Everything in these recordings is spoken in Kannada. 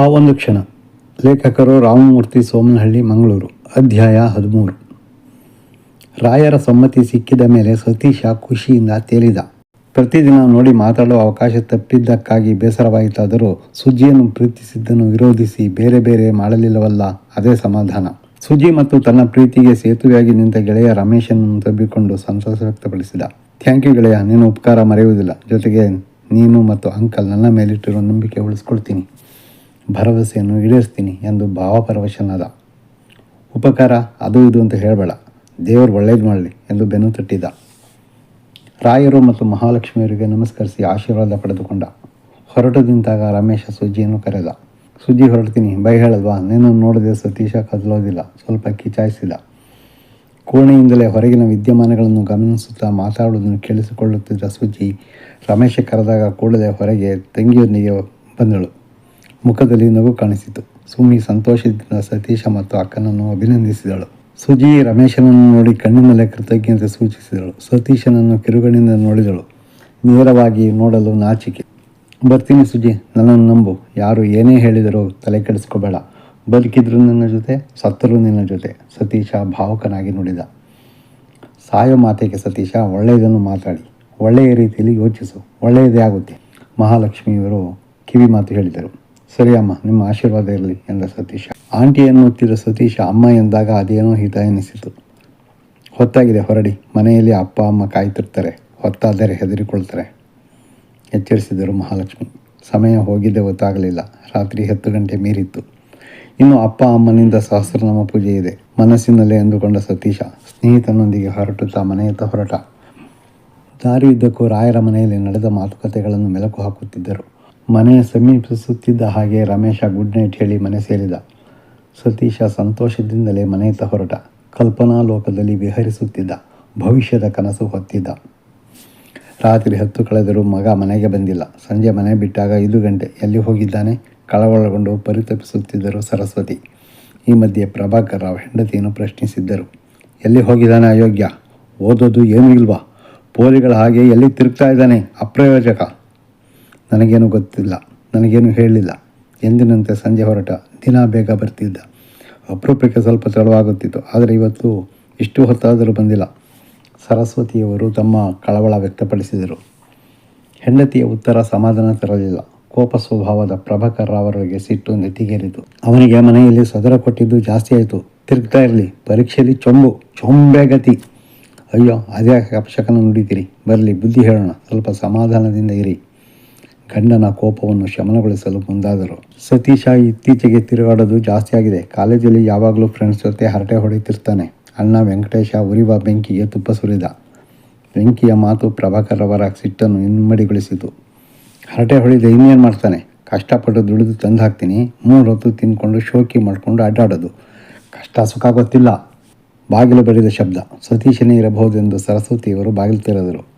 ಆ ಒಂದು ಕ್ಷಣ ಲೇಖಕರು ರಾಮಮೂರ್ತಿ ಸೋಮನಹಳ್ಳಿ, ಮಂಗಳೂರು, ಅಧ್ಯಾಯ ಹದಿಮೂರು. ರಾಯರ ಸಮ್ಮತಿ ಸಿಕ್ಕಿದ ಮೇಲೆ ಸತೀಶ ಖುಷಿಯಿಂದ ತೇಲಿದ. ಪ್ರತಿದಿನ ನೋಡಿ ಮಾತಾಡುವ ಅವಕಾಶ ತಪ್ಪಿದ್ದಕ್ಕಾಗಿ ಬೇಸರವಾಯಿತಾದರೂ ಸುಜ್ಜಿಯನ್ನು ಪ್ರೀತಿಸಿದ್ದನ್ನು ವಿರೋಧಿಸಿ ಬೇರೆ ಬೇರೆ ಮಾಡಲಿಲ್ಲವಲ್ಲ, ಅದೇ ಸಮಾಧಾನ. ಸುಜಿ ಮತ್ತು ತನ್ನ ಪ್ರೀತಿಗೆ ಸೇತುವೆಯಾಗಿ ನಿಂತ ಗೆಳೆಯ ರಮೇಶನನ್ನು ತಬ್ಬಿಕೊಂಡು ಸಂತಸ ವ್ಯಕ್ತಪಡಿಸಿದ. ಥ್ಯಾಂಕ್ ಯು ಗೆಳೆಯ, ನೀನು ಉಪಕಾರ ಮರೆಯುವುದಿಲ್ಲ. ಜೊತೆಗೆ ನೀನು ಮತ್ತು ಅಂಕಲ್ ನನ್ನ ಮೇಲಿಟ್ಟಿರುವ ನಂಬಿಕೆ ಉಳಿಸ್ಕೊಳ್ತೀನಿ. ಭರವಸೆಯನ್ನು ಈಡೇರಿಸ್ತೀನಿ ಎಂದು ಭಾವಪರವಶನಾದ. ಉಪಕಾರ ಅದು ಇದು ಅಂತ ಹೇಳಬೇಡ, ದೇವರು ಒಳ್ಳೇದು ಮಾಡಲಿ ಎಂದು ಬೆನ್ನು ತಟ್ಟಿದ. ರಾಯರು ಮತ್ತು ಮಹಾಲಕ್ಷ್ಮಿಯವರಿಗೆ ನಮಸ್ಕರಿಸಿ ಆಶೀರ್ವಾದ ಪಡೆದುಕೊಂಡ. ಹೊರಟು ನಿಂತಾಗ ರಮೇಶ ಸುಜ್ಜಿಯನ್ನು ಕರೆದ. ಸುಜ್ಜಿ ಹೊರಡ್ತೀನಿ, ಬೈ ಹೇಳಲ್ವಾ? ನೀನು ನೋಡದೆ ಸತೀಶ ಕದಲೋದಿಲ್ಲ, ಸ್ವಲ್ಪ ಕಿಚಾಯಿಸಿದ. ಕೋಣೆಯಿಂದಲೇ ಹೊರಗಿನ ವಿದ್ಯಮಾನಗಳನ್ನು ಗಮನಿಸುತ್ತಾ ಮಾತಾಡುವುದನ್ನು ಕೇಳಿಸಿಕೊಳ್ಳುತ್ತಿದ್ದ ಸುಜ್ಜಿ, ರಮೇಶ ಕರೆದಾಗ ಕೂಡಲೇ ಹೊರಗೆ ತಂಗಿಯೊಂದಿಗೆ ಬಂದಳು. ಮುಖದಲ್ಲಿ ನಗು ಕಾಣಿಸಿತು. ಸುಮಿ ಸಂತೋಷದಿಂದ ಸತೀಶ ಮತ್ತು ಅಕ್ಕನನ್ನು ಅಭಿನಂದಿಸಿದಳು. ಸುಜಿ ರಮೇಶನನ್ನು ನೋಡಿ ಕಣ್ಣಿನಲ್ಲೇ ಕೃತಜ್ಞತೆ ಸೂಚಿಸಿದಳು. ಸತೀಶನನ್ನು ಕಿರುಗಣ್ಣಿಂದ ನೋಡಿದಳು. ನೇರವಾಗಿ ನೋಡಲು ನಾಚಿಕೆ. ಬರ್ತೀನಿ ಸುಜಿ, ನನ್ನನ್ನು ನಂಬು. ಯಾರು ಏನೇ ಹೇಳಿದರೂ ತಲೆ ಕೆಡಿಸ್ಕೋಬೇಡ. ಬದುಕಿದ್ರು ನನ್ನ ಜೊತೆ, ಸತ್ತರೂ ನಿನ್ನ ಜೊತೆ. ಸತೀಶ ಭಾವುಕನಾಗಿ ನುಡಿದ. ಸಾಯೋ ಮಾತೆಗೆ ಸತೀಶ, ಒಳ್ಳೆಯದನ್ನು ಮಾತಾಡಿ. ಒಳ್ಳೆಯ ರೀತಿಯಲ್ಲಿ ಯೋಚಿಸು. ಒಳ್ಳೆಯದೇ ಆಗುತ್ತೆ. ಮಹಾಲಕ್ಷ್ಮಿಯವರು ಕಿವಿ ಮಾತು ಹೇಳಿದರು. ಸರಿ ಅಮ್ಮ, ನಿಮ್ಮ ಆಶೀರ್ವಾದ ಇರಲಿ ಎಂದ ಸತೀಶ. ಆಂಟಿ ಎನ್ನುತ್ತಿದ್ದ ಸತೀಶ ಅಮ್ಮ ಎಂದಾಗ ಅದೇನೋ ಹಿತ ಎನಿಸಿತು. ಹೊತ್ತಾಗಿದೆ, ಹೊರಡಿ. ಮನೆಯಲ್ಲಿ ಅಪ್ಪ, ಅಮ್ಮ ಕಾಯ್ತಿರ್ತಾರೆ. ಹೊತ್ತಾದರೆ ಹೆದರಿಕೊಳ್ತಾರೆ. ಎಚ್ಚರಿಸಿದರು ಮಹಾಲಕ್ಷ್ಮಿ. ಸಮಯ ಹೋಗಿದ್ದೆ ಗೊತ್ತಾಗಲಿಲ್ಲ. ರಾತ್ರಿ ಹತ್ತು ಗಂಟೆ ಮೀರಿತ್ತು. ಇನ್ನು ಅಪ್ಪ, ಅಮ್ಮನಿಂದ ಸಹಸ್ರನಾಮ ಪೂಜೆ ಇದೆ. ಮನಸ್ಸಿನಲ್ಲೇ ಎಂದುಕೊಂಡ ಸತೀಶ ಸ್ನೇಹಿತನೊಂದಿಗೆ ಹೊರಟುತ್ತಾ ಮನೆಯತ್ತ ಹೊರಟ. ದಾರಿಯುದ್ದಕ್ಕೂ ರಾಯರ ಮನೆಯಲ್ಲಿ ನಡೆದ ಮಾತುಕತೆಗಳನ್ನು ಮೆಲುಕು ಹಾಕುತ್ತಿದ್ದರು. ಮನೆ ಸಮೀಪಿಸುತ್ತಿದ್ದ ಹಾಗೆ ರಮೇಶ ಗುಡ್ ನೈಟ್ ಹೇಳಿ ಮನೆ ಸೇರಿದ. ಸತೀಶ ಸಂತೋಷದಿಂದಲೇ ಮನೆಯತ್ತ ಹೊರಟ. ಕಲ್ಪನಾ ಲೋಕದಲ್ಲಿ ವಿಹರಿಸುತ್ತಿದ್ದ. ಭವಿಷ್ಯದ ಕನಸು ಹೊತ್ತಿದ್ದ. ರಾತ್ರಿ ಹತ್ತು ಕಳೆದರೂ ಮಗ ಮನೆಗೆ ಬಂದಿಲ್ಲ. ಸಂಜೆ ಮನೆ ಬಿಟ್ಟಾಗ ಐದು ಗಂಟೆ. ಎಲ್ಲಿ ಹೋಗಿದ್ದಾನೆ? ಕಳವಳಗೊಂಡು ಪರಿತಪಿಸುತ್ತಿದ್ದರು ಸರಸ್ವತಿ. ಈ ಮಧ್ಯೆ ಪ್ರಭಾಕರ್ ರಾವ್ ಹೆಂಡತಿಯನ್ನು ಪ್ರಶ್ನಿಸಿದ್ದರು. ಎಲ್ಲಿ ಹೋಗಿದ್ದಾನೆ ಅಯೋಗ್ಯ? ಓದೋದು ಏನೂ ಇಲ್ವಾ? ಪೋಲಿಗಳ ಹಾಗೆ ಎಲ್ಲಿ ತಿರುಗ್ತಾ ಇದ್ದಾನೆ? ಅಪ್ರಯೋಜಕ. ನನಗೇನು ಗೊತ್ತಿಲ್ಲ, ನನಗೇನು ಹೇಳಿಲ್ಲ. ಎಂದಿನಂತೆ ಸಂಜೆ ಹೊರಟ, ದಿನ ಬೇಗ ಬರ್ತಿದ್ದ. ಅಪರೂಪಕ್ಕೆ ಸ್ವಲ್ಪ ತಡವಾಗುತ್ತಿತ್ತು ಆದರೆ ಇವತ್ತು ಇಷ್ಟು ಹೊತ್ತಾದರೂ ಬಂದಿಲ್ಲ. ಸರಸ್ವತಿಯವರು ತಮ್ಮ ಕಳವಳ ವ್ಯಕ್ತಪಡಿಸಿದರು. ಹೆಂಡತಿಯ ಉತ್ತರ ಸಮಾಧಾನ ತರಲಿಲ್ಲ. ಕೋಪ ಸ್ವಭಾವದ ಪ್ರಭಾಕರ್ ಅವರಿಗೆ ಸಿಟ್ಟು ನೆತ್ತಿಗೇರಿತು. ಅವನಿಗೆ ಮನೆಯಲ್ಲಿ ಸದರ ಕೊಟ್ಟಿದ್ದು ಜಾಸ್ತಿ ಆಯಿತು. ತಿರುಗ್ತಾ ಇರಲಿ, ಪರೀಕ್ಷೆಯಲ್ಲಿ ಚೊಂಬು, ಚೊಂಬೆ ಗತಿ. ಅಯ್ಯೋ, ಅದೇ ಅಪಶಕನ ನುಡಿತೀರಿ. ಬರಲಿ, ಬುದ್ಧಿ ಹೇಳೋಣ. ಸ್ವಲ್ಪ ಸಮಾಧಾನದಿಂದ ಇರಿ. ಗಂಡನ ಕೋಪವನ್ನು ಶಮನಗೊಳಿಸಲು ಮುಂದಾದರು. ಸತೀಶ ಇತ್ತೀಚೆಗೆ ತಿರುಗಾಡೋದು ಜಾಸ್ತಿ ಆಗಿದೆ. ಕಾಲೇಜಲ್ಲಿ ಯಾವಾಗಲೂ ಫ್ರೆಂಡ್ಸ್ ಜೊತೆ ಹರಟೆ ಹೊಡೆಯುತ್ತಿರ್ತಾನೆ ಅಣ್ಣ ವೆಂಕಟೇಶ ಉರಿವ ಬೆಂಕಿಗೆ ತುಪ್ಪ ಸುರಿದ. ಬೆಂಕಿಯ ಮಾತು ಪ್ರಭಾಕರ್ ಅವರ ಸಿಟ್ಟನ್ನು ಇಮ್ಮಡಿಗೊಳಿಸಿತು. ಹರಟೆ ಹೊಡೆದ ಇನ್ನೇನು ಮಾಡ್ತಾನೆ? ಕಷ್ಟಪಟ್ಟು ದುಡಿದು ತಂದು ಹಾಕ್ತೀನಿ. ಮೂರು ಹೊತ್ತು ತಿಂದ್ಕೊಂಡು ಶೋಕಿ ಮಾಡಿಕೊಂಡು ಅಡ್ಡಾಡೋದು. ಕಷ್ಟ ಸುಖ ಗೊತ್ತಿಲ್ಲ. ಬಾಗಿಲು ಬಡಿದ ಶಬ್ದ. ಸತೀಶನೇ ಇರಬಹುದೆಂದು ಸರಸ್ವತಿಯವರು ಬಾಗಿಲು ತೆರೆದರು.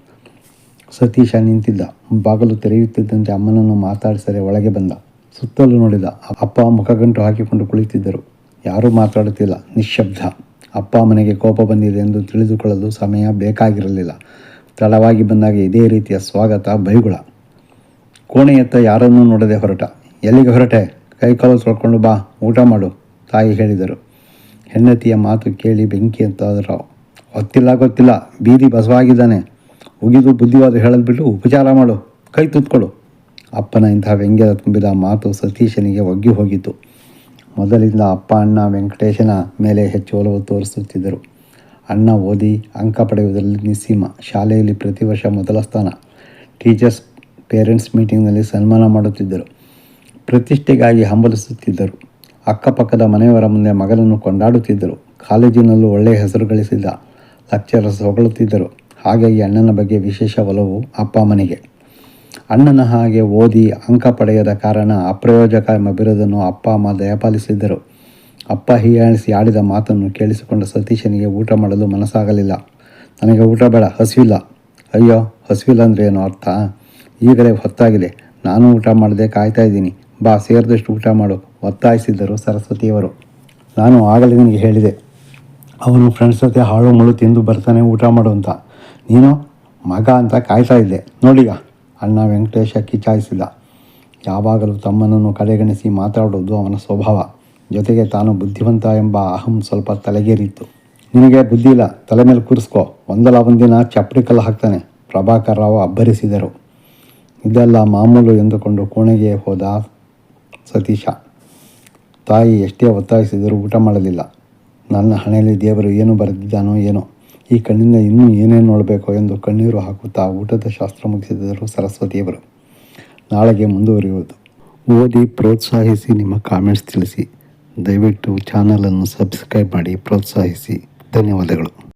ಸತೀಶ ನಿಂತಿದ್ದ. ಬಾಗಲು ತೆರೆಯುತ್ತಿದ್ದಂತೆ ಅಮ್ಮನನ್ನು ಮಾತಾಡಿಸದೆ ಒಳಗೆ ಬಂದ. ಸುತ್ತಲೂ ನೋಡಿದ. ಅಪ್ಪ ಮುಖಗಂಟು ಹಾಕಿಕೊಂಡು ಕುಳಿತಿದ್ದರು. ಯಾರೂ ಮಾತಾಡುತ್ತಿಲ್ಲ. ನಿಶ್ಶಬ್ದ. ಅಪ್ಪ ಮನೆಗೆ ಕೋಪ ಬಂದಿದೆ ಎಂದು ತಿಳಿದುಕೊಳ್ಳಲು ಸಮಯ ಬೇಕಾಗಿರಲಿಲ್ಲ. ತಡವಾಗಿ ಬಂದಾಗ ಇದೇ ರೀತಿಯ ಸ್ವಾಗತ, ಬೈಗುಳ. ಕೋಣೆಯತ್ತ ಯಾರನ್ನೂ ನೋಡದೆ ಹೊರಟ. ಎಲ್ಲಿಗೆ ಹೊರಟೆ? ಕೈಕಾಲು ತೊಳ್ಕೊಂಡು ಬಾ, ಊಟ ಮಾಡು, ತಾಯಿ ಹೇಳಿದರು. ಹೆಂಡತಿಯ ಮಾತು ಕೇಳಿ ಬೆಂಕಿ ಅಂತಾದರೂ ಗೊತ್ತಿಲ್ಲ ಗೊತ್ತಿಲ್ಲ. ಬೀದಿ ಬಸವಾಗಿದ್ದಾನೆ. ಉಗಿದು ಬುದ್ಧಿವಾದ ಹೇಳಲು ಬಿಟ್ಟು ಉಪಚಾರ ಮಾಡು, ಕೈ ತುತ್ಕೊಳ್ಳು ಅಪ್ಪನ ಇಂತಹ ವ್ಯಂಗ್ಯದ ತುಂಬಿದ ಮಾತು ಸತೀಶನಿಗೆ ಒಗ್ಗಿ ಹೋಗಿತ್ತು. ಮೊದಲಿಂದ ಅಪ್ಪ, ಅಣ್ಣ, ವೆಂಕಟೇಶನ ಮೇಲೆ ಹೆಚ್ಚು ಒಲವು ತೋರಿಸುತ್ತಿದ್ದರು. ಅಣ್ಣ ಓದಿ ಅಂಕ ಪಡೆಯುವುದರಲ್ಲಿ ನಿಸ್ಸೀಮ. ಶಾಲೆಯಲ್ಲಿ ಪ್ರತಿ ವರ್ಷ ಮೊದಲ ಸ್ಥಾನ. ಟೀಚರ್ಸ್, ಪೇರೆಂಟ್ಸ್ ಮೀಟಿಂಗ್ನಲ್ಲಿ ಸನ್ಮಾನ ಮಾಡುತ್ತಿದ್ದರು. ಪ್ರತಿಷ್ಠೆಗಾಗಿ ಹಂಬಲಿಸುತ್ತಿದ್ದರು. ಅಕ್ಕಪಕ್ಕದ ಮನೆಯವರ ಮುಂದೆ ಮಗನನ್ನು ಕೊಂಡಾಡುತ್ತಿದ್ದರು. ಕಾಲೇಜಿನಲ್ಲೂ ಒಳ್ಳೆಯ ಹೆಸರು ಗಳಿಸಿದ್ದ ಲೆಕ್ಚರರ್ಸ್ ಹೊಗಳುತ್ತಿದ್ದರು. ಹಾಗಾಗಿ ಅಣ್ಣನ ಬಗ್ಗೆ ವಿಶೇಷ ಒಲವು ಅಪ್ಪ ಮನೆಗೆ. ಅಣ್ಣನ ಹಾಗೆ ಓದಿ ಅಂಕ ಪಡೆಯದ ಕಾರಣ ಅಪ್ರಯೋಜಕ ಎಂಬ ಬಿರುದನ್ನು ಅಪ್ಪ ಅಮ್ಮ ದಯಪಾಲಿಸಿದ್ದರು. ಅಪ್ಪ ಹೀಯಾಳಿಸಿ ಆಡಿದ ಮಾತನ್ನು ಕೇಳಿಸಿಕೊಂಡ ಸತೀಶನಿಗೆ ಊಟ ಮಾಡಲು ಮನಸ್ಸಾಗಲಿಲ್ಲ. ನನಗೆ ಊಟ ಬೇಡ, ಹಸಿವಿಲ್ಲ. ಅಯ್ಯೋ, ಹಸಿವಿಲ್ಲ ಅಂದರೆ ಏನು ಅರ್ಥ? ಈಗಲೇ ಹೊತ್ತಾಗಿದೆ. ನಾನು ಊಟ ಮಾಡದೆ ಕಾಯ್ತಾ ಇದ್ದೀನಿ. ಬಾ, ಸೇರಿದಷ್ಟು ಊಟ ಮಾಡು, ಒತ್ತಾಯಿಸಿದ್ದರು ಸರಸ್ವತಿಯವರು. ನಾನು ಆಗಲೇ ನಿನಗೆ ಹೇಳಿದೆ. ಅವನು ಫ್ರೆಂಡ್ಸ್ ಜೊತೆ ಹಾಳು ಮುಳು ತಿಂದು ಬರ್ತಾನೆ ಊಟ ಮಾಡು ಅಂತ. ನೀನು ಮಗ ಅಂತ ಕಾಯ್ತಾ ಇದ್ದೆ. ನೋಡಿಗ, ಅಣ್ಣ ವೆಂಕಟೇಶ ಕಿಚಾಯಿಸಿದ. ಯಾವಾಗಲೂ ತಮ್ಮನನ್ನು ಕಡೆಗಣಿಸಿ ಮಾತಾಡುವುದು ಅವನ ಸ್ವಭಾವ. ಜೊತೆಗೆ ತಾನು ಬುದ್ಧಿವಂತ ಎಂಬ ಅಹಂ ಸ್ವಲ್ಪ ತಲೆಗೇರಿತ್ತು. ನಿನಗೆ ಬುದ್ಧಿ ಇಲ್ಲ, ತಲೆ ಮೇಲೆ ಕೂರಿಸ್ಕೋ. ಒಂದಲ್ಲ ಒಂದಿನ ಚಪ್ಪಡಿ ಕಲ್ಲು ಹಾಕ್ತಾನೆ, ಪ್ರಭಾಕರ್ ರಾವ್ ಅಬ್ಬರಿಸಿದರು. ಇದೆಲ್ಲ ಮಾಮೂಲು ಎಂದುಕೊಂಡು ಕೋಣೆಗೆ ಹೋದ ಸತೀಶ. ತಾಯಿ ಎಷ್ಟೇ ಒತ್ತಾಯಿಸಿದರೂ ಊಟ ಮಾಡಲಿಲ್ಲ. ನನ್ನ ಹಣೆಯಲ್ಲಿ ದೇವರು ಏನು ಬರೆದಿದ್ದಾನೋ ಏನೋ. ಈ ಕಣ್ಣಿಂದ ಇನ್ನೂ ಏನೇನು ನೋಡಬೇಕು ಎಂದು ಕಣ್ಣೀರು ಹಾಕುತ್ತಾ ಊಟದ ಶಾಸ್ತ್ರ ಮುಗಿಸಿದರು ಸರಸ್ವತಿಯವರು. ನಾಳೆಗೆ ಮುಂದುವರಿಯುವುದು. ಓದಿ ಪ್ರೋತ್ಸಾಹಿಸಿ ನಿಮ್ಮ ಕಾಮೆಂಟ್ಸ್ ತಿಳಿಸಿ. ದಯವಿಟ್ಟು ಚಾನಲನ್ನು ಸಬ್ಸ್ಕ್ರೈಬ್ ಮಾಡಿ, ಪ್ರೋತ್ಸಾಹಿಸಿ. ಧನ್ಯವಾದಗಳು.